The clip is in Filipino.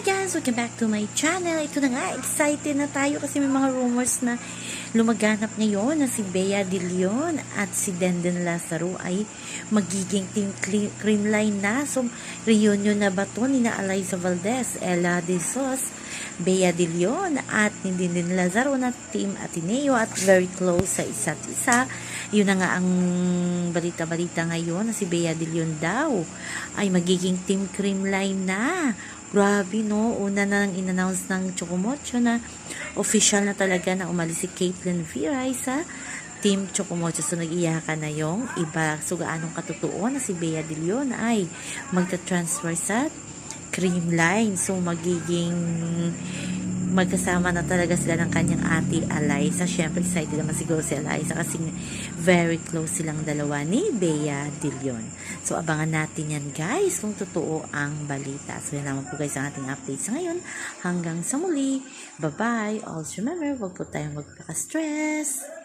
Hi guys! Welcome back to my channel. Ito na nga, excited na tayo kasi may mga rumors na lumaganap ngayon na si Bea De Leon at si Denden Lazaro ay magiging team cre- creamline na. So, reunion na ba to ni na Eliza Valdez, Ella De Sos, Bea De Leon at ni Denden Lazaro na team Ateneo at very close sa isa't isa. Yun na nga ang balita-balita ngayon na si Bea De Leon daw ay magiging team creamline na. Grabe, no? Una na nang in-announce ng Chocomocho na official na talaga na umalis si Caitlyn Viray sa Team Chocomocho. So, nag-iyakan na yung iba. So, gaanong katotoo na si Bea De Leon ay magta-transfer sa Creamline. So, magiging magkasama na talaga sila ng kanyang ate Eliza. Siyempre, excited naman siguro si Eliza kasi very close silang dalawa ni Bea De. So, abangan natin yan guys kung totoo ang balita. So, yan naman po guys ang ating update sa ngayon. Hanggang sa muli. Bye-bye. Also remember, huwag po tayong magpaka-stress.